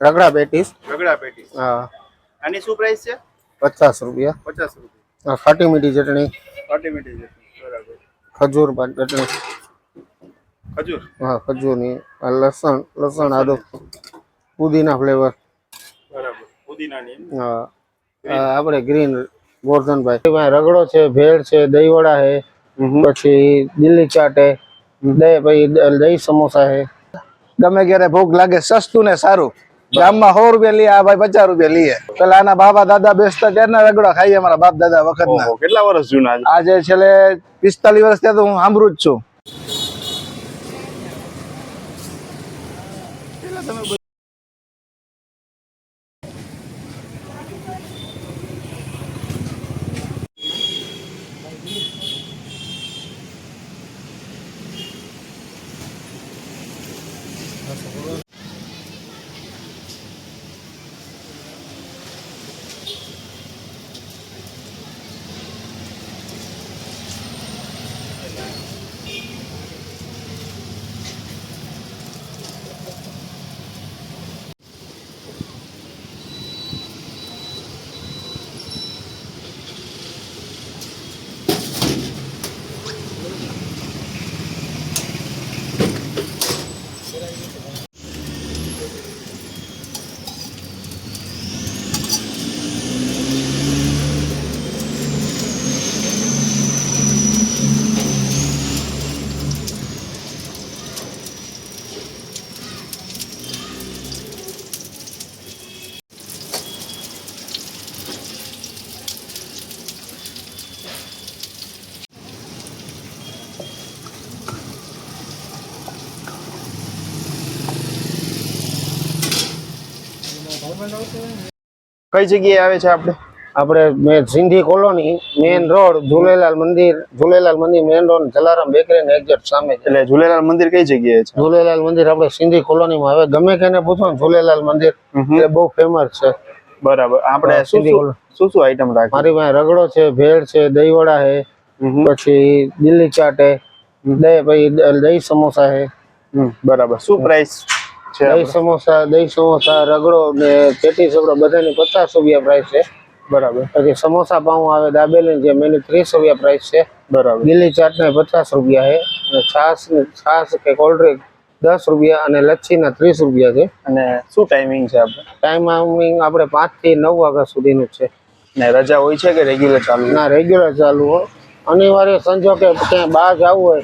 રગડા patties. Ragda patties. હા. આની શું પ્રાઇસ છે? પચાસ રૂપિયા. પચાસ રૂપિયા. આ ખાટી મીઠી ચટણી. ચટણી બરાબર. ખજૂર ચટણી. ખજૂર? હા ખજૂરની. આ લસણ લસણ આદુ. પુદીના ફ્લેવર બરાબર. પુદીનાની હા. આપણે ગ્રીન ગોરધનભાઈ. રગડો છે ભેળ છે દહીંવડા છે પછી દિલ્હી ચાટ હે દહીં પછી દહીં સમોસા છે. ગમે ક્યારે ભૂખ લાગે સસ્તું ને સારું. ગામમાં સો રૂપિયા લઈએ આ ભાઈ પચાસ રૂપિયા લઈએ પેલા આના બાબા દાદા બેસતા ત્યારના રગડા ખાઈએ અમારા બાપ દાદા વખતના. ઓહો કેટલા વર્ષ જૂના આજે છેલ્લે પિસ્તાલીસ વર્ષ ત્યાં તો હું સાંભળું જ છું. કઈ જગ્યાએ આવે છે આપણે? આપણે મેં Sindhi colony main road Jhulelal મંદિર ઝુલેલાલ મંદિર મેન રોડ જલારામ બેકરી ને એક્ઝેક્ટ સામે એટલે ઝુલેલાલ મંદિર કઈ જગ્યાએ છે? ઝુલેલાલ મંદિર આપણે સિંધી કોલોનીમાં. આવે ગમે કેને પૂછો ને ઝુલેલાલ મંદિર એટલે બહુ ફેમસ છે. બરાબર. આપણે શું સિંધી શું શું શું આઈટમ રાખી? મારી પાસે રગડો છે ભેળ છે દહીંવડા છે પછી દિલ્હી ચાટ છે દહીં પછી દહીં સમોસા છે. બરાબર. શું પ્રાઇસ છે દહીં સમોસા દહીં સમોસા રગડો ને પેટી રગડો બધાની પચાસ રૂપિયા પ્રાઇસ છે. બરાબર. પછી સમોસા પાઉં આવે દાબેલી જે મેની ત્રીસ રૂપિયા પ્રાઇસ છે. બરાબર. લીલી ચાટ ને પચાસ રૂપિયા છે અને છાસ છાશ કે કોલ્ડ ડ્રિંક દસ રૂપિયા અને લચ્છીના ત્રીસ રૂપિયા છે. અને શું ટાઈમિંગ છે આપણે? ટાઈમિંગ આપણે પાંચથી નવ વાગ્યા સુધીનું છે. ને રજા હોય છે કે રેગ્યુલર ચાલુ? ના રેગ્યુલર ચાલુ હોય અનિવાર્ય સંજોગે ક્યાંય બહાર જવું હોય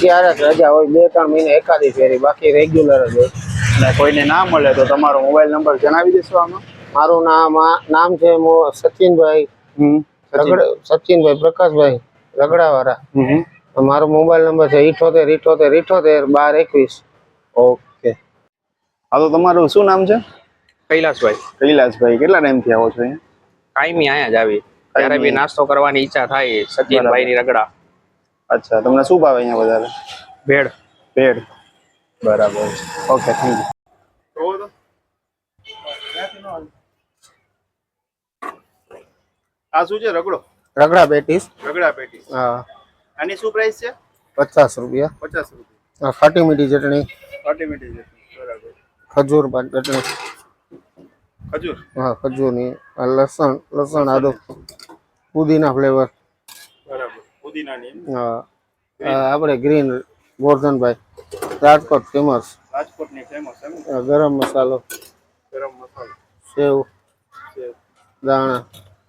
ત્યારે રજા હોય. બે ત્રણ મહિને એકાદી ફેરી બાકી રેગ્યુલર જ હોય. ને કોઈને ના મળે તો તમારો મોબાઈલ નંબર જણાવી દેશો આમાં. મારું નામ આ- નામ છે સચિનભાઈ હમ. રગડ સચિનભાઈ પ્રકાશભાઈ રગડાવાળા. મારો મોબાઈલ નંબર છે ઇઠોતેર ઇઠોતેર ઇઠોતેર બાર એકવીસ. ઓકે. હા તો તમારું શું નામ છે? કૈલાસભાઈ કૈલાસભાઈ કેટલા ટાઈમથી આવો છો અહીંયા? કાયમી અહીંયા જ આવી. ત્યારે બી નાસ્તો કરવાની ઈચ્છા થાય સચિનભાઈ ની રગડા. અચ્છા તમને શું ભાવે અહીંયા વધારે? ભેળ. પેડ બરાબર ઓકે થેન્ક યુ આ શું છે? રગડો? રગડા પેટીસ. રગડા પેટીસ. હા. આની શું પ્રાઇસ છે? પચાસ રૂપિયા. પચાસ રૂપિયા. ખાટી મીઠી ચટણી. ઓટોમેટિક બરાબર. ખજૂર ચટણી. ખજૂર? હા ખજૂરની. લસણ લસણ આદુ. પુદીના ફ્લેવર બરાબર. પુદીનાની હા. આપણે ગ્રીન ગોરધનભાઈ રાજકોટ ફેમસ રાજકોટની ફેમસ ગરમ મસાલો. ગરમ મસાલો. સેવ. સેવ. દાણા.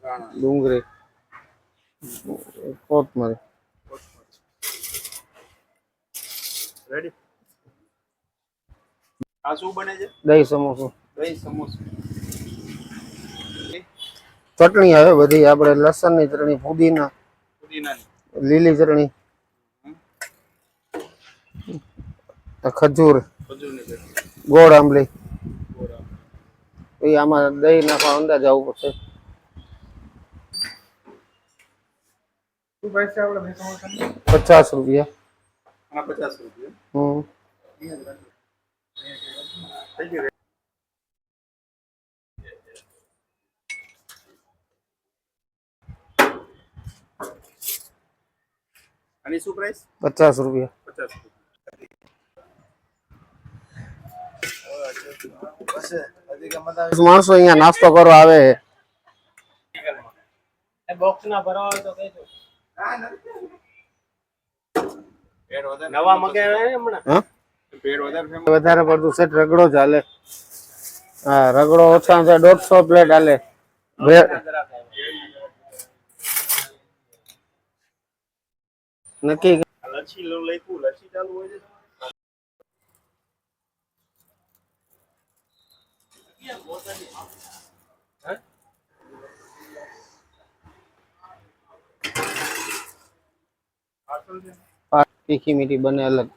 દાણા. ડુંગળી. કોથમરી. રેડી આ શું બને છે? દહીં સમોસું. દહીં સમોસા. ચટણી આવે બધી. આપણે લસણની ચટણી ફુદીના. લીલી ચટણી. ખજૂર. ગોળ આંબલી. આમાં દહીં નાખવા અંદાજ આવવું પડશે. પચાસ રૂપિયા. પચાસ રૂપિયા હમ. થઈ શું પ્રાઇસ પચાસ રૂપિયા. પચાસ રૂપિયા. માણસો અહીંયા નાસ્તો કરવા આવે? વધારે પડતું સેટ રગડો ચાલે હા રગડો ઓછા છે દોઢસો પ્લેટ હાલે. નક્કી લચ્છી લખ્યું. લચ્છી ચાલુ હોય છે. તીખી મીઠી બને અલગ.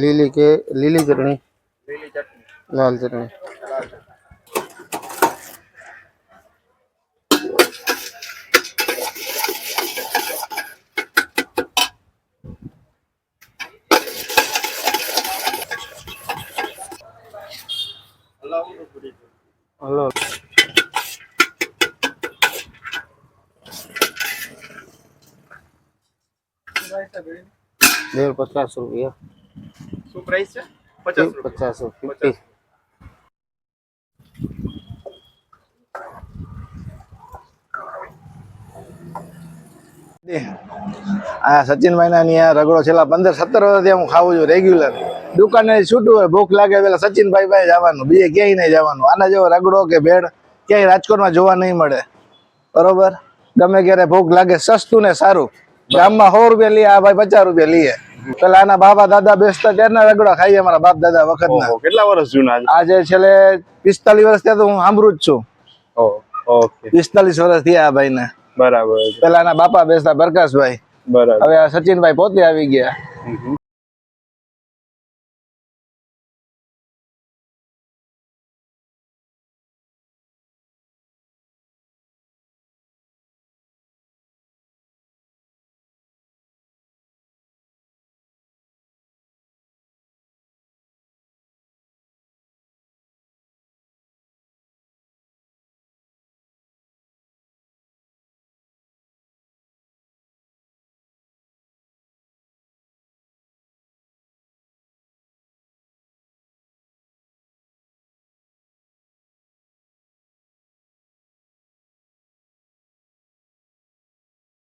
લીલી કે લીલી ચટણી. લીલી ચટણી લાલ ચટણી હલાવું તો પૂરી હલો. બે પચાસ રૂપિયા. શું પ્રાઇસ છે? પચાસ પચાસ ફિફ્ટી આ સચિનભાઈ ની આ રગડો છેલ્લા પંદર સત્તર વર્ષથી હું ખાવું છું રેગ્યુલર દુકાને છૂટું હોય ભૂખ લાગે પેલા સચિનભાઈ ભાઈ જવાનું બીજે ક્યાંય નહીં જવાનું. આના જેવો રગડો કે ભેડ ક્યાંય રાજકોટમાં જોવા નહીં મળે. બરોબર? ગમે ક્યારે ભૂખ લાગે સસ્તું ને સારું. ગામમાં સો રૂપિયા લઈએ આ ભાઈ પચાસ રૂપિયા લઈએ. પેલા આના બાબા દાદા બેસતા ત્યારના રગડો ખાઈએ અમારા બાપ દાદા વખતના. ઓહો કેટલા વર્ષ જૂના આજે છેલ્લે પિસ્તાલીસ વર્ષ ત્યાં તો હું સાંભળું જ છું. પિસ્તાલીસ વર્ષ થયા આ ભાઈને. બરાબર પેલા એના બાપા બેસતા પ્રકાશભાઈ. બરાબર. હવે આ સચિનભાઈ પોતે આવી ગયા.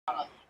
Thank